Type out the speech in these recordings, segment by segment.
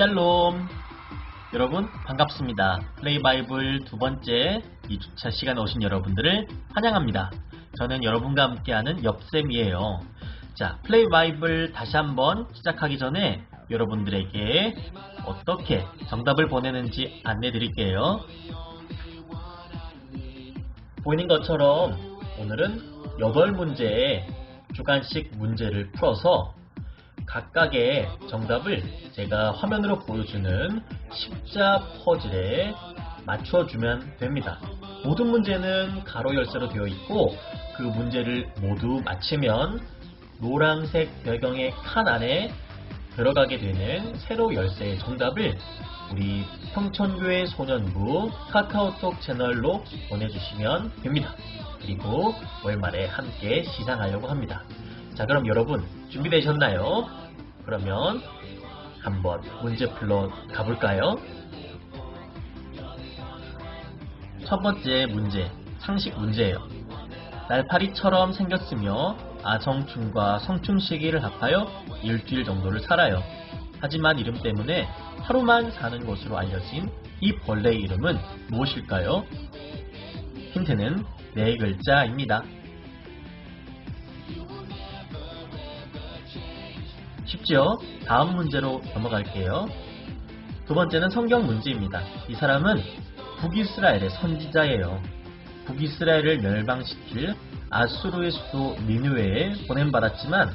샬롬 여러분 반갑습니다. 플레이 바이블 두 번째 2주차 시간에 오신 여러분들을 환영합니다. 저는 여러분과 함께하는 엽쌤이에요. 자, 플레이 바이블 다시 한번 시작하기 전에 여러분들에게 어떻게 정답을 보내는지 안내 드릴게요. 보이는 것처럼 오늘은 8문제의 주간식 문제를 풀어서 각각의 정답을 제가 화면으로 보여주는 십자 퍼즐에 맞춰주면 됩니다. 모든 문제는 가로 열쇠로 되어 있고 그 문제를 모두 맞히면 노란색 배경의 칸 안에 들어가게 되는 세로 열쇠의 정답을 우리 평촌교회 소년부 카카오톡 채널로 보내주시면 됩니다. 그리고 월말에 함께 시상하려고 합니다. 자 그럼 여러분 준비되셨나요? 그러면 한번 문제 풀러 가볼까요? 첫 번째 문제, 상식 문제예요. 날파리처럼 생겼으며 아성충과 성충 시기를 합하여 일주일 정도를 살아요. 하지만 이름 때문에 하루만 사는 것으로 알려진 이 벌레의 이름은 무엇일까요? 힌트는 네 글자입니다. 쉽죠? 다음 문제로 넘어갈게요. 두 번째는 성경 문제입니다. 이 사람은 북이스라엘의 선지자예요. 북이스라엘을 멸망시킬 아수르의 수도 니누웨에 보냄받았지만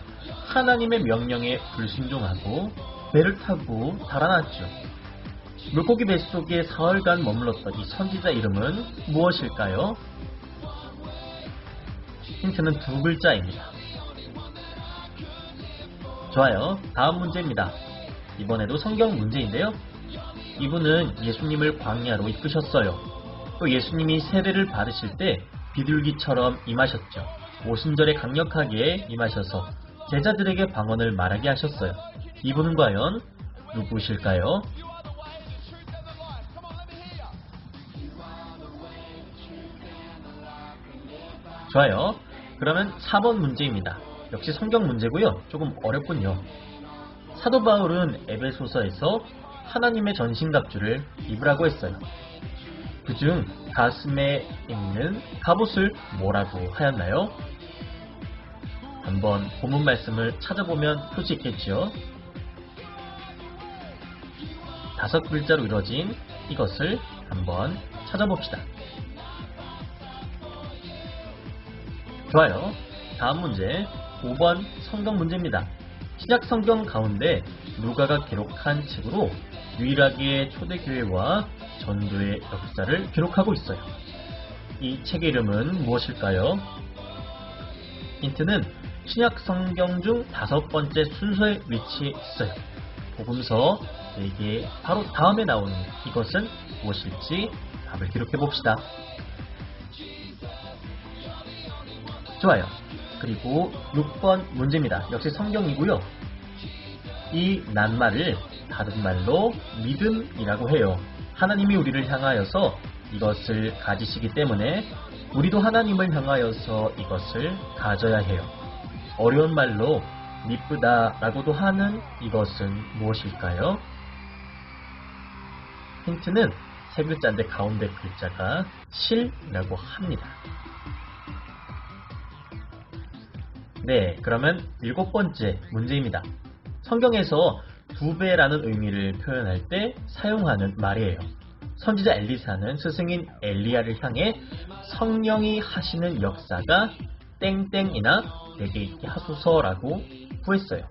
하나님의 명령에 불순종하고 배를 타고 달아났죠. 물고기 뱃속에 사흘간 머물렀던 이 선지자 이름은 무엇일까요? 힌트는 두 글자입니다. 좋아요. 다음 문제입니다. 이번에도 성경 문제인데요. 이분은 예수님을 광야로 이끄셨어요. 또 예수님이 세례를 받으실 때 비둘기처럼 임하셨죠. 오순절에 강력하게 임하셔서 제자들에게 방언을 말하게 하셨어요. 이분은 과연 누구실까요? 좋아요. 그러면 4번 문제입니다. 역시 성경 문제고요. 조금 어렵군요. 사도 바울은 에베소서에서 하나님의 전신갑주를 입으라고 했어요. 그중 가슴에 있는 갑옷을 뭐라고 하였나요? 한번 본문 말씀을 찾아보면 볼수 있겠지요. 다섯 글자로 이루어진 이것을 한번 찾아봅시다. 좋아요. 다음 문제 5번 성경 문제입니다. 신약 성경 가운데 누가가 기록한 책으로 유일하게 초대교회와 전도의 역사를 기록하고 있어요. 이 책의 이름은 무엇일까요? 힌트는 신약 성경 중 다섯 번째 순서에 위치해 있어요. 복음서 4개 바로 다음에 나오는 이것은 무엇일지 답을 기록해 봅시다. 좋아요. 그리고 6번 문제입니다. 역시 성경이고요. 이 낱말을 다른 말로 믿음이라고 해요. 하나님이 우리를 향하여서 이것을 가지시기 때문에 우리도 하나님을 향하여서 이것을 가져야 해요. 어려운 말로 미쁘다라고도 하는 이것은 무엇일까요? 힌트는 세 글자인데 가운데 글자가 실이라고 합니다. 네, 그러면 일곱 번째 문제입니다. 성경에서 두 배라는 의미를 표현할 때 사용하는 말이에요. 선지자 엘리사는 스승인 엘리야를 향해 성령이 하시는 역사가 땡땡이나 내게 있게 하소서라고 구했어요.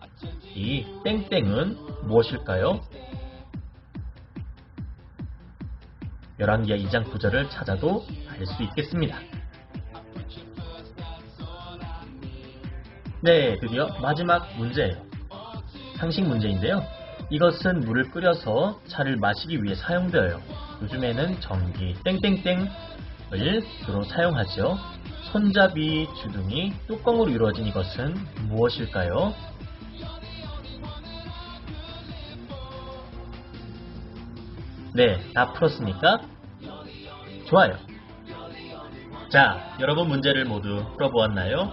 이 땡땡은 무엇일까요? 열왕기하 2장 9절을 찾아도 알 수 있겠습니다. 네, 드디어 마지막 문제예요. 상식 문제인데요. 이것은 물을 끓여서 차를 마시기 위해 사용되어요. 요즘에는 전기 땡땡땡을 주로 사용하죠. 손잡이 주둥이 뚜껑으로 이루어진 이것은 무엇일까요? 네, 다 풀었습니까? 좋아요. 자, 여러분 문제를 모두 풀어보았나요?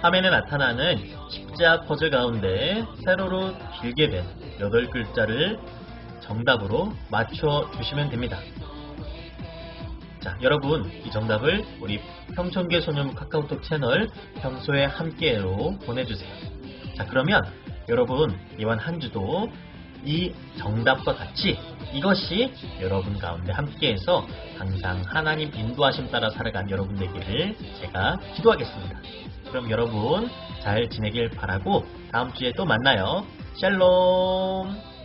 화면에 나타나는 십자 퍼즐 가운데 세로로 길게 된 8글자를 정답으로 맞춰 주시면 됩니다. 자, 여러분, 이 정답을 우리 평촌계 소년 카카오톡 채널 평소에 함께로 보내주세요. 자, 그러면 여러분, 이번 한 주도 이 정답과 같이 이것이 여러분 가운데 함께해서 항상 하나님 인도하심 따라 살아간 여러분 되기를 제가 기도하겠습니다. 그럼 여러분 잘 지내길 바라고 다음 주에 또 만나요. 샬롬!